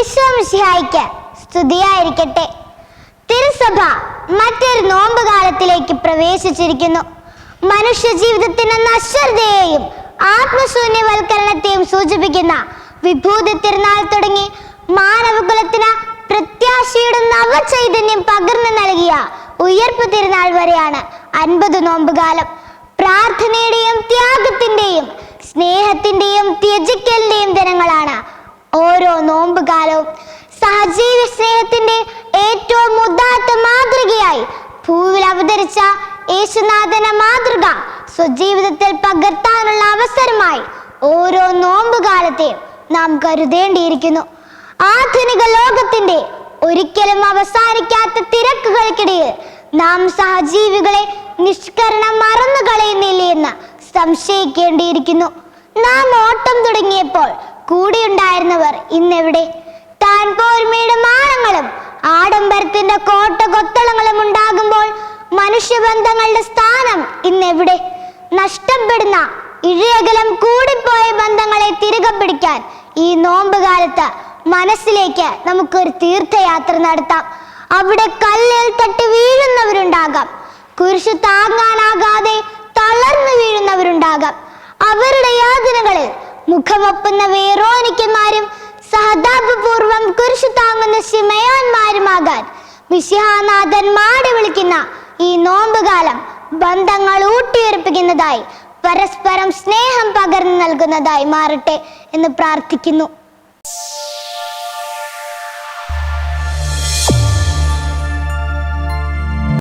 ഈശ്വമിഷിഹായിക്ക് സ്തുതിയായിരിക്കട്ടെ. തിരുസഭ മറ്റൊരു നോമ്പ് കാലത്തിലേക്ക് പ്രവേശിച്ചിരിക്കുന്നു. മനുഷ്യ ജീവിതത്തിന് നശ്വരതയെയും ആത്മശൂന്യവൽക്കരണത്തെയും സൂചിപ്പിക്കുന്ന വിഭൂതി തിരുനാൾ തുടങ്ങി മാനവകുലത്തിന് പ്രത്യാശയുടെ നവചൈതന്യം പകർന്നു നൽകിയ ഉയർപ്പ് തിരുനാൾ വരെയാണ് അൻപത് നോമ്പുകാലം. പ്രാർത്ഥനയുടെയും ത്യാഗത്തിന്റെയും സ്നേഹത്തിന്റെയും സഹജീവി സ്നേഹത്തിന്റെ ഏറ്റവും ഉദാത്ത മാതൃകയായി. ഭൂവിൽ അവതരിച്ച യേശുനാഥന മാതൃക സ്വജീവിതത്തിൽ പകർത്താനുള്ള അവസരമായി ഓരോ നോമ്പുകാലത്തെയും നാം കരുതേണ്ടിയിരിക്കുന്നു. ആധുനിക ലോകത്തിന്റെ ഒരിക്കലും അവസാനിക്കാത്ത തിരക്കുകൾക്കിടയിൽ നാം സഹജീവികളെ നിഷ്കരണം മറന്നു കളയുന്നില്ലേ എന്ന് സംശയിക്കേണ്ടിയിരിക്കുന്നു. നാം ഓട്ടം തുടങ്ങിയപ്പോൾ കൂടെയുണ്ടായിരുന്നവർ ഇന്നെവിടെ? താൻ പോർമയുടെ മാനങ്ങളും ആഡംബരത്തിന്റെ കോട്ട കൊത്തളങ്ങളും ഉണ്ടാകുമ്പോൾ മനുഷ്യബന്ധങ്ങളുടെ സ്ഥാനം ഇന്നെവിടെ നഷ്ടപ്പെടുന്ന ഇഴയകലം കൂടിപ്പോയ ബന്ധങ്ങളെ തിരികെ പിടിക്കാൻ ഈ നോമ്പ് കാലത്ത് മനസ്സിലേക്ക് നമുക്കൊരു തീർത്ഥയാത്ര നടത്താം. അവിടെ കല്ലിൽ തട്ടി വീഴുന്നവരുണ്ടാകാം. കുരിശ് താങ്ങാനാകാതെ തളർന്നു വീഴുന്നവരുണ്ടാകാം. അവരുടെ യാതനകളിൽ മുഖമൊപ്പുന്ന വേറോനിക്കന്മാരും താങ്ങുന്ന ശിമയോന്മാരുമാകാൻ മിശിഹാനാഥൻ മാടി വിളിക്കുന്ന ഈ നോമ്പുകാലം ബന്ധങ്ങൾ ഊട്ടിയുറപ്പിക്കുന്നതായി പരസ്പരം സ്നേഹം പകർന്നു നൽകുന്നതായി മാറട്ടെ എന്ന് പ്രാർത്ഥിക്കുന്നു.